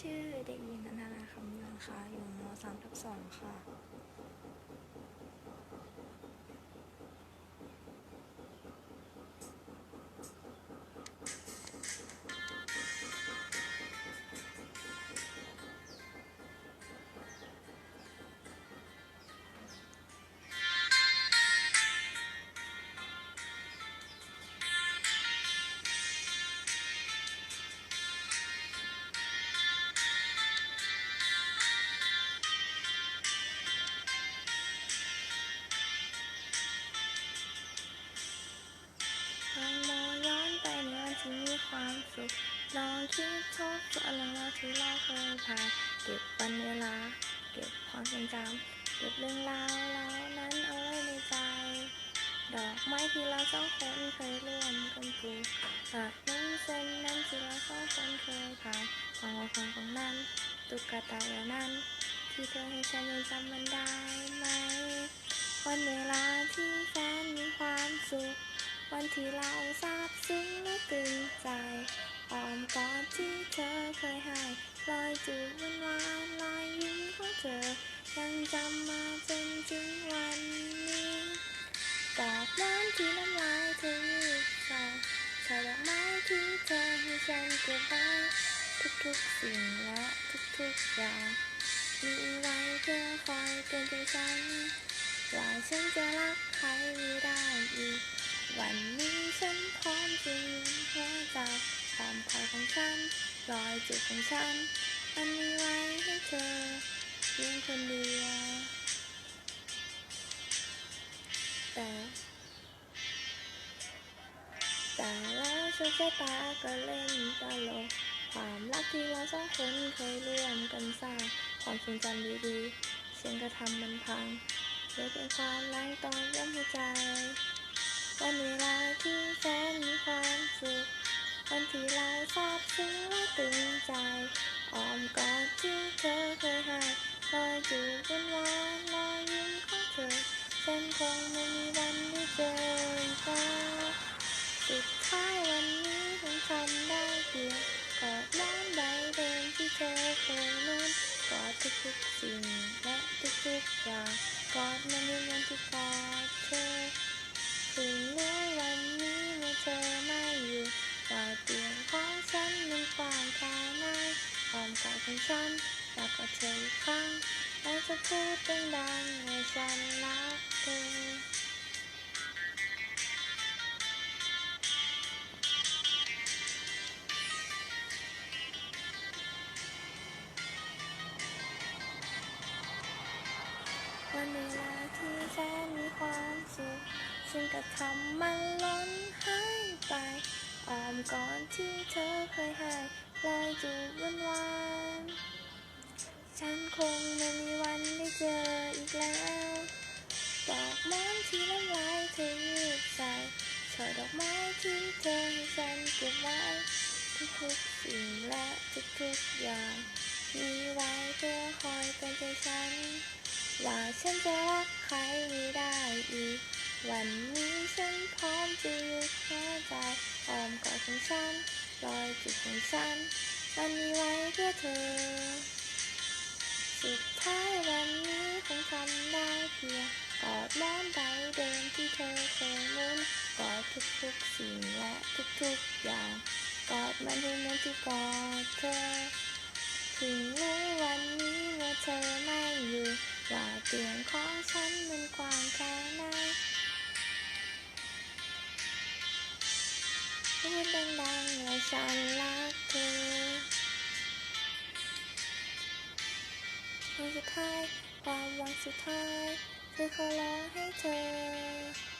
ชื่อเด็กหญิงนันทนาคำเมืองค่ะ อยู่ม .3 ทับ2ค่ะ ทบทวนเรื่องราวที่เราเคยผ่านเก็บวันเวลา เก็บความทรงจำเก็บเรื่องราวเหล่านั้นเอาไว้ในใจ ดอกไม้ที่เราสองคนเคยร่วมกันปลูกถนนเส้นนั้นที่เราสองคนเคยผ่านของของของนั้นตุ๊กตาเหล่านั้น ที่เธอให้ฉันยังจำมันได้ไหมวันเวลาที่แสนมีความสุข วันที่เราซาบซึ้งและตื่นใจอ้อมกอดที่เธอเคยให้รอยจูบหวานๆรอยยิ้มของเธอ ยังจำมาจนถึงวันนี้ดอกน้ำที่น้ำลายเธอหยิบใส่ใช่ดอกไม้ที่เธอให้ฉันเก็บไว้ทุกๆสิ่งและทุกๆอย่างมีไว้เพื่อคอยเตือนใจฉันว่าฉันจะรักใครไม่ได้อีก วันนี้ฉันพร้อมจะยืนหัวใจความคอยของฉันรอยจุดของฉันมันมีไว้ให้เธอเพียงคนเดียวแต่แต่แล้วโชคชะตาก็เล่นตลกความรักที่เราสองคนเคยร่วมกันสร้างความทรงจำดีๆฉันก็ทำมันพังเหลือเพียงความหลังตอนย้ำ สิ่งและทุกๆอย่างกอดมันในวันที่กอดเธอถึงแม้วันนี้เมื่อเธอไม่อยู่ว่าเตียงของฉันมันกว้างแค่ไหนความกอดของฉันแล้วก็เธออีกครั้งและจะพูดดังๆว่าฉัน วันเวลาที่แสนมีความสุขฉันก็ทำมันล้นหายไปอ้อมก่อนที่เธอเคยให้รอยจูบหวานๆฉันคงไม่มีวันได้เจออีกแล้วดอกไม้ที่น้ำลายเธอยืดใส่ช่อดอกไม้ที่เธอให้ฉันเก็บไว้ทุกๆสิ่งและทุกๆอย่าง มีไว้เพื่อคอยเตือนใจฉัน ว่าฉันจะรักใครไม่ได้อีก วันนี้ฉันพร้อมจะหยุดหัวใจอ้อมกอดของฉันรอยจุดของฉันมันมีไว้เพื่อเธอ สุดท้ายวันนี้คงทำได้เพียงกอดน้ำใบเดิมที่เธอเคยมุนกอดทุกๆสิ่งและทุกๆอย่าง กอดมันให้เหมือนที่กอดเธอ ถึงแม้วันนี้เมื่อเธอไม่อยู่ ว่าเตียงของฉันมันกว้างแค่ไหนพูดดังๆว่าฉันรักเธอวันสุดท้ายความหวังสุดท้ายคือขอร้องให้เธอ